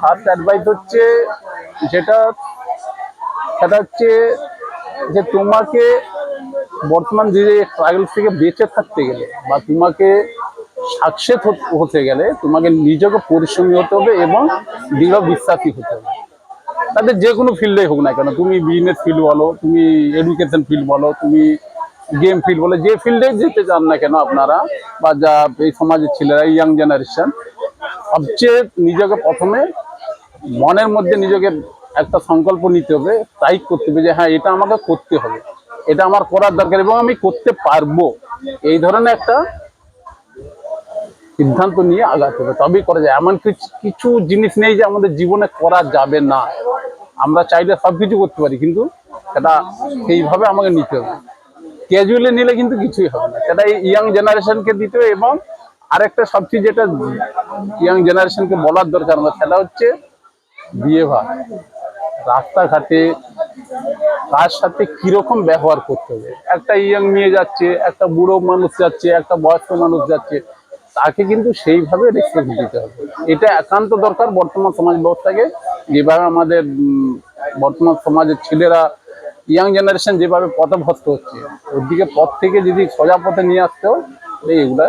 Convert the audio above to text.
First advice হচ্ছে যেটা, সেটা হচ্ছে যে তোমাকে বর্তমান যে ট্রাগল থেকে বেঁচে থাকতে গেলে বা তোমাকে সাকসেস হতে গেলে তোমাকে নিজেকে পরিশ্রমী হতে হবে এবং দৃঢ় বিশ্বাসী হতে হবে। তাদের যে কোনো ফিল্ডে হোক না কেন, তুমি বিজনেস ফিল্ড বলো, তুমি এডুকেশন ফিল্ড বলো, তুমি গেম ফিল্ড বলো, যে ফিল্ডে যেতে চান না কেন আপনারা বা যা এই সমাজের ছেলেরা ইয়াং জেনারেশন সবচেয়ে নিজেকে প্রথমে মনের মধ্যে নিজেকে একটা সংকল্প নিতে হবে, তাই করতে হবে যে হ্যাঁ এটা আমাকে করতে হবে, এটা আমার করার দরকার এবং আমি করতে পারব। এই ধরনের একটা সিদ্ধান্ত নিয়ে আগাতে হবে, তবেই করা যায়। এমন কিছু জিনিস নেই যে আমাদের জীবনে করা যাবে না। আমরা চাইলে সব কিছু করতে পারি, কিন্তু সেটা সেইভাবে আমাকে নিতে হবে। ক্যাজুয়ালি নিলে কিন্তু কিছুই হবে না। সেটা ইয়াং জেনারেশনকে দিতে হবে এবং আরেকটা সবচেয়ে যেটা ইয়াং জেনারেশনকে বলার দরকার সেটা হচ্ছে বিহেভার রাস্তাঘাটে কার সাথে কীরকম ব্যবহার করতে হবে? একটা ইয়াং মেয়ে যাচ্ছে, একটা বুড়ো মানুষ যাচ্ছে, একটা বয়স্ক মানুষ যাচ্ছে, তাকে কিন্তু সেইভাবে রেসপেক্ট দিতে হবে। এটা একান্ত দরকার বর্তমান সমাজ ব্যবস্থাকে। যেভাবে আমাদের বর্তমান সমাজের ছেলেরা ইয়াং জেনারেশন যেভাবে পথভ্রষ্ট হচ্ছে, ওর দিকে পথ থেকে যদি সোজা পথে নিয়ে আসতে হয় এগুলা